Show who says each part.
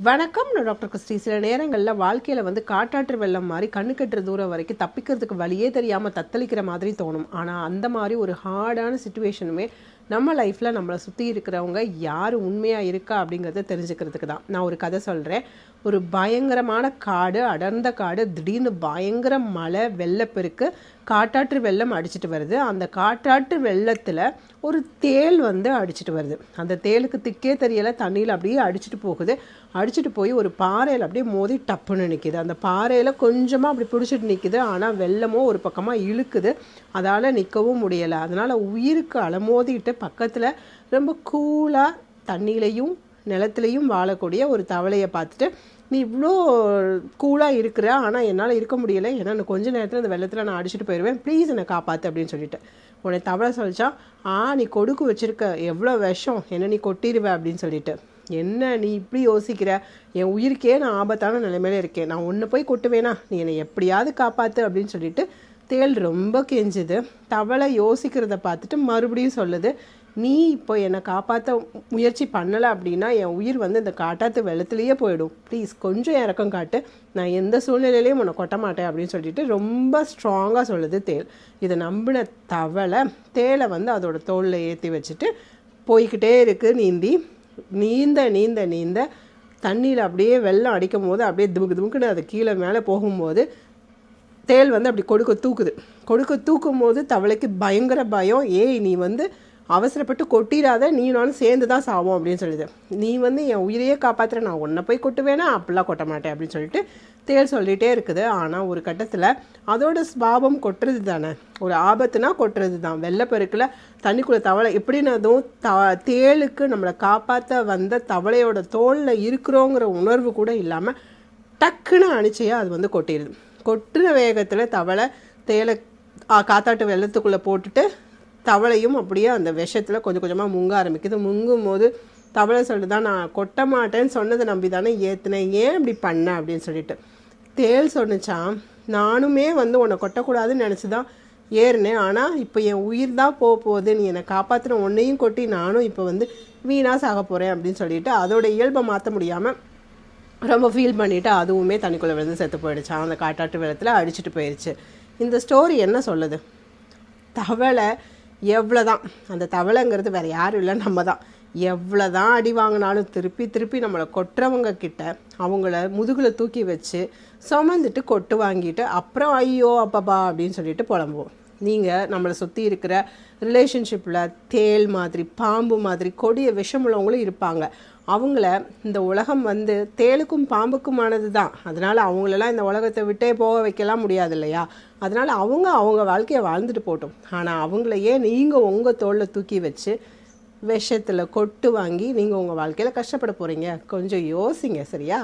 Speaker 1: வணக்கம். நான் doctor Christie. சில நேரங்களில் வாழ்க்கையில் வந்து காட்டாற்று வெள்ளம் மாதிரி கண்ணு கட்டுற தூரம் வரைக்கும் தப்பிக்கிறதுக்கு வழியே தெரியாமல் தத்தளிக்கிற மாதிரி தோணும். ஆனால் அந்த மாதிரி ஒரு ஹார்டான சுச்சுவேஷனுமே நம்ம லைஃப்பில் நம்மளை சுற்றி இருக்கிறவங்க யார் உண்மையாக இருக்கா அப்படிங்கிறத தெரிஞ்சுக்கிறதுக்கு தான். நான் ஒரு கதை சொல்கிறேன் ஒரு பயங்கரமான காடு அடர்ந்த காடு திடீர்னு பயங்கர மழை வெள்ளப்பெருக்கு காட்டாற்று வெள்ளம் அடிச்சிட்டு வருது. அந்த காட்டாற்று வெள்ளத்தில் ஒரு தேள் வந்து அடிச்சிட்டு வருது. அந்த தேளுக்கு திக்கே தெரியலை தண்ணியில் அப்படியே அடிச்சிட்டு போகுது. அடிச்சிட்டு போய் ஒரு பாறையில் அப்படியே மோதி டப்புன்னு நிற்கிது அந்த பாறையில் கொஞ்சமாக அப்படி பிடிச்சிட்டு நிற்கிது ஆனால் வெள்ளமோ ஒரு பக்கமாக இழுக்குது. அதால் நிற்கவும் முடியலை. அதனால் உயிருக்கு அலமோதிட்டு பக்கத்தில் ரொம்ப கூலாக தண்ணியிலையும் நிலத்துலையும் வாழக்கூடிய ஒரு தவளையை பார்த்துட்டு நீ இவ்வளோ கூலாக இருக்கிற ஆனால் என்னால் இருக்க முடியலை. ஏன்னா நான் கொஞ்ச நேரத்தில் இந்த வெள்ளத்தில் நான் அடிச்சுட்டு போயிடுவேன் ப்ளீஸ் என்னை காப்பாற்று அப்படின்னு சொல்லிட்டு. உன்னை தவளை சொல்லிச்சா ஆ நீ கொடுக்கு வச்சிருக்க. எவ்வளோ விஷம் என்ன நீ கொட்டிடுவ அப்படின்னு சொல்லிட்டு. என்ன நீ இப்படி யோசிக்கிற? என் உயிருக்கே நான் ஆபத்தான நிலைமையில இருக்கேன். நான் ஒன்று போய் கொட்டுவேனா? நீ என்னை எப்படியாவது காப்பாற்று அப்படின்னு சொல்லிட்டு தேள் ரொம்ப கெஞ்சுது. தவளை யோசிக்கிறத பார்த்துட்டு மறுபடியும் சொல்லுது நீ இப்போ என்னை காப்பாற்ற முயற்சி பண்ணலை அப்படின்னா என் உயிர் வந்து இந்த காட்டாத்து வெள்ளத்துலேயே போயிடும். ப்ளீஸ் கொஞ்சம் இறக்கம் காட்டு. நான் எந்த சூழ்நிலையிலையும் உன்னை கொட்ட மாட்டேன் அப்படின்னு சொல்லிட்டு ரொம்ப ஸ்ட்ராங்காக சொல்லுது தேள் இதை நம்பின தவளை தேலை வந்து அதோட தோளில் ஏற்றி வச்சுட்டு போய்கிட்டே இருக்கு நீந்தி. நீந்த நீந்த நீந்த. தண்ணியில் அப்படியே வெள்ளம் அடிக்கும் போது அப்படியே துமுக்கு துமுக்குன்னு அது கீழே மேலே போகும்போது தேள் வந்து அப்படி கொடுக்க தூக்குது. கொடுக்க தூக்கும் போது தவளைக்கு பயங்கர பயம். ஏய் நீ வந்து அவசரப்பட்டு கொட்டிடாத நீ நானும் சேர்ந்து தான் சாவோம் அப்படின்னு சொல்லுது நீ வந்து என் உயிரையே காப்பாற்றுற நான் உன்னை போய் கொட்டுவேனா? அப்படிலாம் கொட்ட மாட்டேன் அப்படின்னு சொல்லிட்டு தேள் சொல்லிகிட்டே இருக்குது. ஆனால் ஒரு கட்டத்தில் அதோட ஸ்வாபம் கொட்டுறது தானே. ஒரு ஆபத்துனா கொட்டுறது தான். வெள்ளப்பெருக்கில் தண்ணிக்குள்ளே தவளை எப்படின்னதும் த தேளுக்கு நம்மளை காப்பாற்ற வந்த தவளையோட தோளில் இருக்கிறோங்கிற உணர்வு கூட இல்லாமல் டக்குன்னு அணிச்சையாக அது வந்து கொட்டிடுது கொட்டுற வேகத்தில் தவளை தேலை காத்தாட்டு வெள்ளத்துக்குள்ளே போட்டுட்டு தவளையும் அப்படியே அந்த விஷத்தில் கொஞ்சம் கொஞ்சமாக முங்க ஆரம்பிக்குது. முங்கும் போது தவளை தான் நான் கொட்ட மாட்டேன்னு சொன்னதை நம்பி தானே ஏற்றுனேன் ஏன் இப்படி பண்ண? அப்படின்னு சொல்லிட்டு. தேள் சொன்னிச்சான் நானுமே வந்து உன்னை கொட்டக்கூடாதுன்னு நினச்சி தான் ஏறினேன். ஆனால் இப்போ என் உயிர் தான் போக போகுது. நீ என்னை காப்பாற்றுன உன்னையும் கொட்டி நானும் இப்போ வந்து வீணாக சாக போகிறேன் அப்படின்னு சொல்லிட்டு அதோட இயல்பை மாற்ற முடியாமல் ரொம்ப ஃபீல் பண்ணிவிட்டு அதுவுமே தண்ணிக்குள்ளே விழுந்து செத்து போயிடுச்சான் அந்த காட்டாட்டு வெள்ளத்தில் அடிச்சுட்டு போயிடுச்சு இந்த ஸ்டோரி என்ன சொல்லுது? தவளை எவ்வளோதான் அந்த தவளைங்கிறது வேறு யாரும் இல்லை நம்ம தான் எவ்வளோ தான் அடி வாங்கினாலும் திருப்பி திருப்பி நம்மளை கொட்டுறவங்க கிட்ட அவங்கள முதுகில் தூக்கி வச்சு சுமந்துட்டு கொட்டு வாங்கிட்டு அப்புறம் ஐயோ அப்பப்பா அப்படின்னு சொல்லிட்டு புலம்புவோம். நீங்கள் நம்மளை சுற்றி இருக்கிற ரிலேஷன்ஷிப்பில் தேள் மாதிரி பாம்பு மாதிரி கொடிய விஷமுள்ளவங்களும் இருப்பாங்க. அவங்கள இந்த உலகம் வந்து தேளுக்கும் பாம்புக்குமானது தான் அதனால் அவங்களெல்லாம் இந்த உலகத்தை விட்டே போக வைக்கலாம் முடியாது இல்லையா? அதனால் அவங்க அவங்க வாழ்க்கையை வாழ்ந்துட்டு போட்டோம் ஆனால் அவங்கள ஏன் நீங்கள் உங்கள் தோளில் தூக்கி வச்சு விஷத்தில் கொட்டு வாங்கி நீங்கள் உங்கள் வாழ்க்கையில் கஷ்டப்பட போகிறீங்க கொஞ்சம் யோசிங்க சரியா?